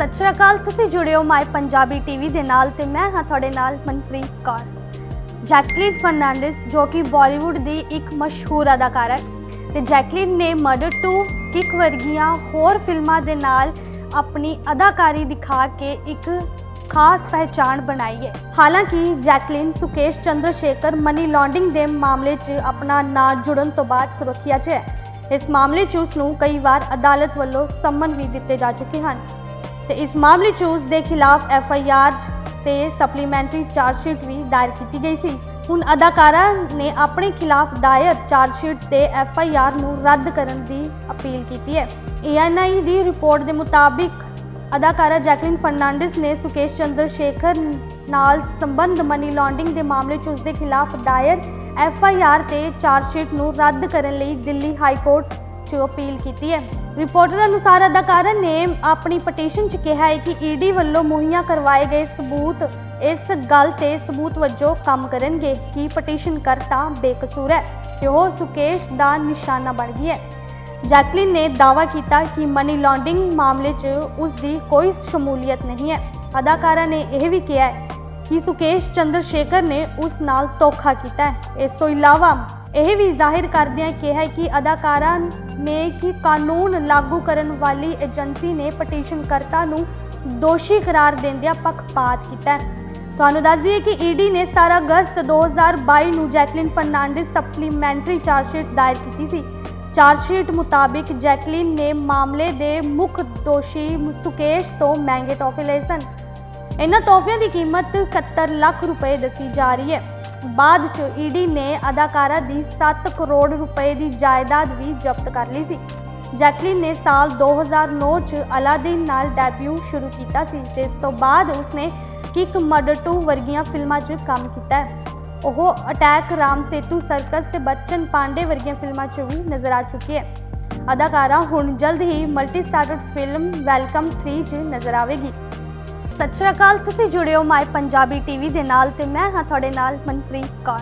ਸਤਿ ਸ਼੍ਰੀ ਅਕਾਲ, ਤੁਸੀਂ ਜੁੜੇ ਹੋ ਮਾਈ ਪੰਜਾਬੀ ਟੀਵੀ ਦੇ ਨਾਲ ਤੇ ਮੈਂ ਹਾਂ ਤੁਹਾਡੇ ਨਾਲ ਮਨਪ੍ਰੀਤ ਕੌਰ। ਜੈਕਲੀਨ ਫਰਨਾਂਡਿਸ ਜੋ ਕਿ ਬਾਲੀਵੁੱਡ ਦੀ ਇੱਕ ਮਸ਼ਹੂਰ ਅਦਾਕਾਰਾ ਹੈ। ਤੇ ਜੈਕਲੀਨ ਨੇ ਮਰਡਰ 2 ਕਿਕ ਵਰਗੀਆਂ ਹੋਰ ਫਿਲਮਾਂ ਦੇ ਨਾਲ ਆਪਣੀ ਅਦਾਕਾਰੀ ਦਿਖਾ ਕੇ ਇੱਕ ਖਾਸ ਪਹਿਚਾਣ ਬਣਾਈ ਹੈ। ਹਾਲਾਂਕਿ Jacqueline Sukesh Chandra Shekhar money laundering ਦੇ ਮਾਮਲੇ 'ਚ ਆਪਣਾ ਨਾਂ ਜੁੜਨ ਤੋਂ ਬਾਅਦ ਸੁਰੱਖਿਆ 'ਚ ਹੈ। ਇਸ ਮਾਮਲੇ 'ਚ ਉਸ ਨੂੰ ਕਈ ਵਾਰ ਅਦਾਲਤ ਵੱਲੋਂ ਸੰਮਨ ਵੀ ਦਿੱਤੇ ਜਾ ਚੁੱਕੇ ਹਨ। ਤੇ ਇਸ ਮਾਮਲੇ 'ਚ ਉਸ ਦੇ ਖਿਲਾਫ ਐਫ ਆਈ ਆਰ ਤੇ ਸਪਲੀਮੈਂਟਰੀ ਚਾਰਜ ਸ਼ੀਟ ਵੀ ਦਾਇਰ ਕੀਤੀ ਗਈ ਸੀ। ਹੁਣ ਅਦਾਕਾਰਾ ਨੇ ਆਪਣੇ ਖਿਲਾਫ ਦਾਇਰ ਚਾਰਜ ਸ਼ੀਟ ਤੇ ਐਫ ਆਈ ਆਰ ਨੂੰ ਰੱਦ ਕਰਨ ਦੀ ਅਪੀਲ ਕੀਤੀ ਹੈ। A N I the report ਦੇ ਮੁਤਾਬਿਕ ਅਦਾਕਾਰਾ ਜੈਕਲਿਨ ਫਰਨਾਂਡਿਸ ਨੇ ਸੁਕੇਸ਼ ਚੰਦਰ ਸ਼ੇਖਰ ਨਾਲ ਸੰਬੰਧ ਮਨੀ ਲਾਂਡਰਿੰਗ ਦੇ ਮਾਮਲੇ 'ਚ ਉਸ ਦੇ ਖਿਲਾਫ ਦਾਇਰ ਐਫ ਆਈ ਆਰ ਤੇ ਚਾਰਜ ਸ਼ੀਟ ਨੂੰ ਰੱਦ ਕਰਨ ਲਈ ਦਿੱਲੀ ਹਾਈ ਕੋਰਟ 'ਚ ਅਪੀਲ ਕੀਤੀ ਹੈ। ਰਿਪੋਰਟਰ ਅਨੁਸਾਰ ਅਦਾਕਾਰਾ ਨੇ ਆਪਣੀ ਪਟੀਸ਼ਨ 'ਚ ਕਿਹਾ ਹੈ ਕਿ ਈਡੀ ਵੱਲੋਂ ਮੁਹੱਈਆ ਕਰਵਾਏ ਗਏ ਸਬੂਤ, ਇਸ ਗੱਲ ਤੇ ਸਬੂਤ ਵਜੋਂ ਕੰਮ ਕਰਨਗੇ। ਕਿ ਪਟੀਸ਼ਨ ਕਰਤਾ ਬੇਕਸੂਰ ਹੈ ਤੇ ਉਹ ਸੁਕੇਸ਼ ਦਾ ਨਿਸ਼ਾਨਾ ਬਣ ਗਈ ਹੈ। ਜੈਕਲਿਨ ਨੇ ਦਾਅਵਾ ਕੀਤਾ ਕਿ ਮਨੀ ਲਾਂਡਰਿੰਗ ਮਾਮਲੇ 'ਚ ਉਸ ਦੀ ਕੋਈ ਸ਼ਮੂਲੀਅਤ ਨਹੀਂ ਹੈ। ਅਦਾਕਾਰਾ ਨੇ ਇਹ ਵੀ ਕਿਹਾ ਹੈ ਕਿ ਸੁਕੇਸ਼ ਚੰਦਰ ਸ਼ੇਖਰ ਨੇ ਉਸ ਨਾਲ ਧੋਖਾ ਕੀਤਾ ਹੈ। ਇਸ ਤੋਂ ਇਲਾਵਾ ਇਹ ਵੀ ਜ਼ਾਹਿਰ ਕਰਦਿਆਂ ਕਿਹਾ ਕਿ ਅਦਾਕਾਰਾ ਨੇ ਕਿ ਕਾਨੂੰਨ ਲਾਗੂ ਕਰਨ ਵਾਲੀ ਏਜੰਸੀ ਨੇ ਪਟੀਸ਼ਨਕਰਤਾ ਨੂੰ ਦੋਸ਼ੀ ਕਰਾਰ ਦਿੰਦਿਆਂ ਪੱਖਪਾਤ ਕੀਤਾ ਹੈ। ਤੁਹਾਨੂੰ ਦੱਸ ਦਈਏ ਕਿ ਈਡੀ ਨੇ 17 ਅਗਸਤ 2022 ਨੂੰ ਜੈਕਲਿਨ ਫਰਨਾਂਡਿਸ ਸਪਲੀਮੈਂਟਰੀ ਚਾਰਜਸ਼ੀਟ ਦਾਇਰ ਕੀਤੀ ਸੀ। ਚਾਰਜਸ਼ੀਟ ਮੁਤਾਬਿਕ ਜੈਕਲਿਨ ਨੇ ਮਾਮਲੇ ਦੇ ਮੁੱਖ ਦੋਸ਼ੀ ਸੁਕੇਸ਼ ਤੋਂ ਮਹਿੰਗੇ ਤੋਹਫੇ ਲਏ ਸਨ। ਇਹਨਾਂ ਤੋਹਫਿਆਂ ਦੀ ਕੀਮਤ 71 ਲੱਖ ਰੁਪਏ ਦੱਸੀ ਜਾ ਰਹੀ ਹੈ। ਬਾਅਦ ਚ ਈਡੀ ਨੇ ਅਦਾਕਾਰਾ ਦੀ 7 ਕਰੋੜ ਰੁਪਏ ਦੀ ਜਾਇਦਾਦ ਵੀ ਜ਼ਬਤ ਕਰ ਲਈ ਸੀ। ਜੈਕਲਿਨ ਨੇ ਸਾਲ 2009 ਚ ਅਲਾਦੀਨ ਨਾਲ ਡੈਬਿਊ ਸ਼ੁਰੂ ਕੀਤਾ ਸੀ ਤੇ ਇਸ ਤੋਂ ਬਾਅਦ ਉਸਨੇ ਕਿਕ ਮਰਡਰ 2 ਵਰਗੀਆਂ ਫਿਲਮਾਂ 'ਚ ਕੰਮ ਕੀਤਾ ਹੈ। ਉਹ ਅਟੈਕ ਰਾਮ ਸੇਤੂ ਸਰਕਸ ਤੇ ਬੱਚਨ ਪਾਂਡੇ ਵਰਗੀਆਂ ਫਿਲਮਾਂ 'ਚ ਵੀ ਨਜ਼ਰ ਆ ਚੁੱਕੀ ਹੈ। ਅਦਾਕਾਰਾ ਹੁਣ ਜਲਦ ਹੀ ਮਲਟੀ ਸਟਾਰਰਡ ਫਿਲਮ ਵੈਲਕਮ 3 'ਚ ਨਜ਼ਰ ਆਵੇਗੀ। ਸਤਿ ਸ਼੍ਰੀ ਅਕਾਲ, ਤੁਸੀਂ ਜੁੜੇ ਹੋ ਮਾਈ ਪੰਜਾਬੀ ਟੀਵੀ ਦੇ ਨਾਲ ਤੇ ਮੈਂ ਹਾਂ ਤੁਹਾਡੇ ਨਾਲ ਮਨਪ੍ਰੀਤ ਕੌਰ।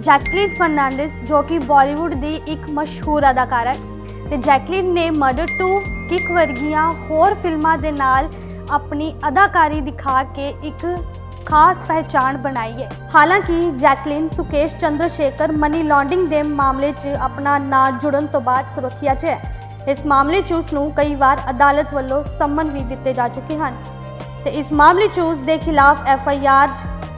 ਜੈਕਲੀਨ ਫਰਨਾਂਡਿਸ ਜੋ ਕਿ ਬਾਲੀਵੁੱਡ ਦੀ ਇੱਕ ਮਸ਼ਹੂਰ ਅਦਾਕਾਰਾ ਹੈ। ਤੇ ਜੈਕਲੀਨ ਨੇ ਮਰਡਰ 2 ਕਿਕ ਵਰਗੀਆਂ ਹੋਰ ਫਿਲਮਾਂ ਦੇ ਨਾਲ ਆਪਣੀ ਅਦਾਕਾਰੀ ਦਿਖਾ ਕੇ ਇੱਕ ਖਾਸ ਪਹਿਚਾਣ ਬਣਾਈ ਹੈ। ਹਾਲਾਂਕਿ Jacqueline Sukesh Chandra Shekhar money laundering ਦੇ ਮਾਮਲੇ 'ਚ ਆਪਣਾ ਨਾਂ ਜੁੜਨ ਤੋਂ ਬਾਅਦ ਸੁਰੱਖਿਆ 'ਚ ਹੈ। ਇਸ ਮਾਮਲੇ 'ਚ ਉਸ ਨੂੰ ਕਈ ਵਾਰ ਅਦਾਲਤ ਵੱਲੋਂ ਸੰਮਨ ਵੀ ਦਿੱਤੇ ਜਾ ਚੁੱਕੇ ਹਨ। ਤੇ ਇਸ ਮਾਮਲੇ 'ਚ ਉਸ ਦੇ ਖਿਲਾਫ ਐਫ ਆਈ ਆਰ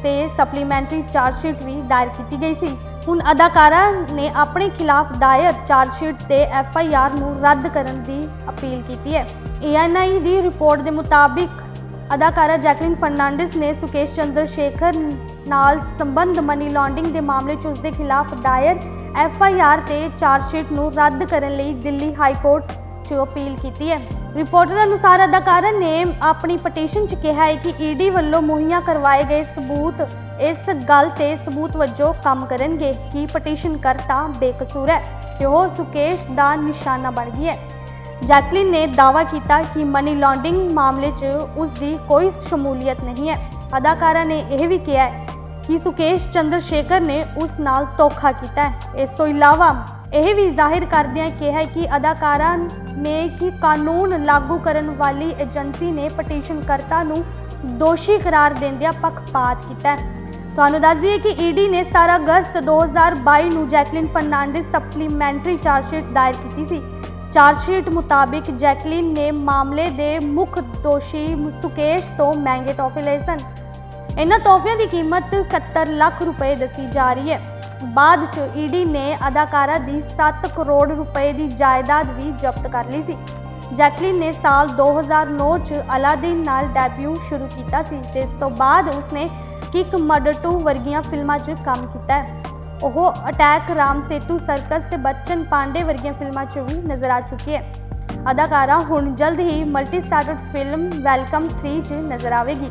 ਤੇ ਸਪਲੀਮੈਂਟਰੀ ਚਾਰਜ ਸ਼ੀਟ ਵੀ ਦਾਇਰ ਕੀਤੀ ਗਈ ਸੀ। ਹੁਣ ਅਦਾਕਾਰਾ ਨੇ ਆਪਣੇ ਖਿਲਾਫ ਦਾਇਰ ਚਾਰਜ ਸ਼ੀਟ ਤੇ ਐਫ ਆਈ ਆਰ ਨੂੰ ਰੱਦ ਕਰਨ ਦੀ ਅਪੀਲ ਕੀਤੀ ਹੈ। A N I the report ਦੇ ਮੁਤਾਬਿਕ ਅਦਾਕਾਰਾ ਜੈਕਲਿਨ ਫਰਨਾਂਡਿਸ ਨੇ ਸੁਕੇਸ਼ ਚੰਦਰ ਸ਼ੇਖਰ ਨਾਲ ਸੰਬੰਧ ਮਨੀ ਲਾਂਡਰਿੰਗ ਦੇ ਮਾਮਲੇ 'ਚ ਉਸ ਦੇ ਖਿਲਾਫ ਦਾਇਰ ਐਫ ਆਈ ਆਰ ਤੇ ਚਾਰਜ ਸ਼ੀਟ ਨੂੰ ਰੱਦ ਕਰਨ ਲਈ ਦਿੱਲੀ ਹਾਈ ਕੋਰਟ 'ਚ ਅਪੀਲ ਕੀਤੀ ਹੈ। ਰਿਪੋਰਟਰ ਅਨੁਸਾਰ ਅਦਾਕਾਰਾ ਨੇ ਆਪਣੀ ਪਟੀਸ਼ਨ 'ਚ ਕਿਹਾ ਹੈ ਕਿ ਈਡੀ ਵੱਲੋਂ ਮੁਹੱਈਆ ਕਰਵਾਏ ਗਏ ਸਬੂਤ, ਇਸ ਗੱਲ ਤੇ ਸਬੂਤ ਵਜੋਂ ਕੰਮ ਕਰਨਗੇ। ਕਿ ਪਟੀਸ਼ਨ ਕਰਤਾ ਬੇਕਸੂਰ ਹੈ ਤੇ ਉਹ ਸੁਕੇਸ਼ ਦਾ ਨਿਸ਼ਾਨਾ ਬਣ ਗਈ ਹੈ। ਜੈਕਲਿਨ ਨੇ ਦਾਅਵਾ ਕੀਤਾ ਕਿ ਮਨੀ ਲਾਂਡਰਿੰਗ ਮਾਮਲੇ 'ਚ ਉਸ ਦੀ ਕੋਈ ਸ਼ਮੂਲੀਅਤ ਨਹੀਂ ਹੈ। ਅਦਾਕਾਰਾ ਨੇ ਇਹ ਵੀ ਕਿਹਾ ਹੈ ਕਿ ਸੁਕੇਸ਼ ਚੰਦਰ ਸ਼ੇਖਰ ਨੇ ਉਸ ਨਾਲ ਧੋਖਾ ਕੀਤਾ ਹੈ। ਇਸ ਤੋਂ ਇਲਾਵਾ ਇਹ ਵੀ ਜ਼ਾਹਿਰ ਕਰਦਿਆਂ ਕਿਹਾ ਕਿ ਅਦਾਕਾਰਾ ਨੇ ਕਿ ਕਾਨੂੰਨ ਲਾਗੂ ਕਰਨ ਵਾਲੀ ਏਜੰਸੀ ਨੇ ਪਟੀਸ਼ਨਕਰਤਾ ਨੂੰ ਦੋਸ਼ੀ ਕਰਾਰ ਦਿੰਦਿਆਂ ਪੱਖਪਾਤ ਕੀਤਾ ਹੈ। ਤੁਹਾਨੂੰ ਦੱਸ ਦਈਏ ਕਿ ਈਡੀ ਨੇ 17 ਅਗਸਤ 2022 ਨੂੰ ਜੈਕਲਿਨ ਫਰਨਾਂਡਿਸ ਸਪਲੀਮੈਂਟਰੀ ਚਾਰਜਸ਼ੀਟ ਦਾਇਰ ਕੀਤੀ ਸੀ। ਚਾਰਜਸ਼ੀਟ ਮੁਤਾਬਿਕ ਜੈਕਲਿਨ ਨੇ ਮਾਮਲੇ ਦੇ ਮੁੱਖ ਦੋਸ਼ੀ ਸੁਕੇਸ਼ ਤੋਂ ਮਹਿੰਗੇ ਤੋਹਫੇ ਲਏ ਸਨ। ਇਹਨਾਂ ਤੋਹਫਿਆਂ ਦੀ ਕੀਮਤ 71 ਲੱਖ ਰੁਪਏ ਦੱਸੀ ਜਾ ਰਹੀ ਹੈ। ਬਾਅਦ ਚ ਈਡੀ ਨੇ ਅਦਾਕਾਰਾ ਦੀ 7 ਕਰੋੜ ਰੁਪਏ ਦੀ ਜਾਇਦਾਦ ਵੀ ਜ਼ਬਤ ਕਰ ਲਈ ਸੀ। ਜੈਕਲਿਨ ਨੇ ਸਾਲ 2009 ਚ ਅਲਾਦੀਨ ਨਾਲ ਡੈਬਿਊ ਸ਼ੁਰੂ ਕੀਤਾ ਸੀ ਤੇ ਇਸ ਤੋਂ ਬਾਅਦ ਉਸਨੇ ਕਿਕ ਮਰਡਰ 2 ਵਰਗੀਆਂ ਫਿਲਮਾਂ 'ਚ ਕੰਮ ਕੀਤਾ ਹੈ। ਉਹ ਅਟੈਕ ਰਾਮ ਸੇਤੂ ਸਰਕਸ ਤੇ ਬੱਚਨ ਪਾਂਡੇ ਵਰਗੀਆਂ ਫਿਲਮਾਂ 'ਚ ਵੀ ਨਜ਼ਰ ਆ ਚੁੱਕੀ ਹੈ। ਅਦਾਕਾਰਾ ਹੁਣ ਜਲਦ ਹੀ ਮਲਟੀ ਸਟਾਰਰਡ ਫਿਲਮ ਵੈਲਕਮ 3 'ਚ ਨਜ਼ਰ ਆਵੇਗੀ।